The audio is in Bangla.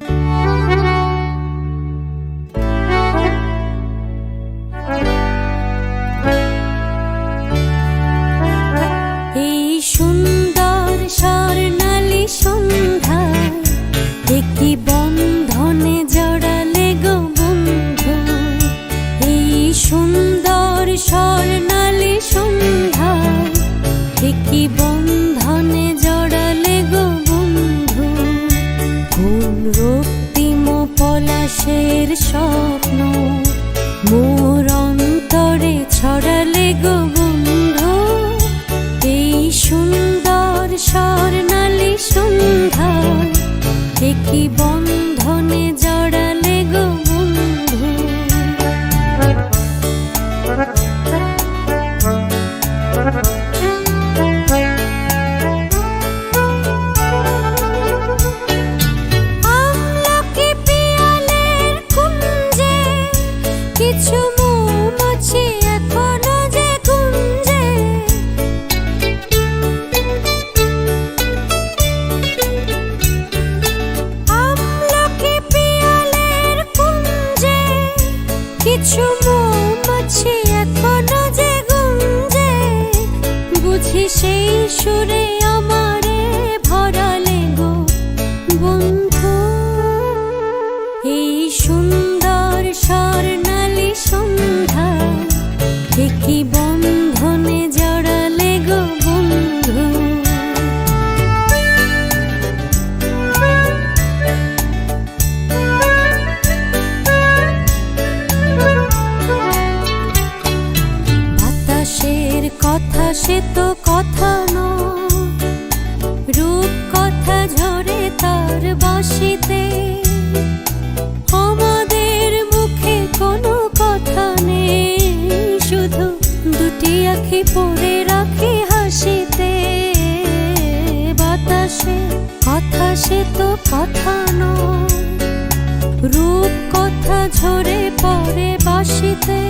এই Move কিছু মৌমাছি এখনও যে গুঞ্জে বুঝি সেই এই সুন্দর স্বর্ণালী সন্ধ্যা একই সে তো কথা নয়। রূপ কথা ঝরে তার বাঁশিতে আমাদের মুখে কোনো কথা নেই। শুধু দুটি আখি পড়ে রাখি হাসিতে। বাতাসে কথা সে তো কথা নয়। রূপ কথা ঝরে পড়ে বাঁশিতে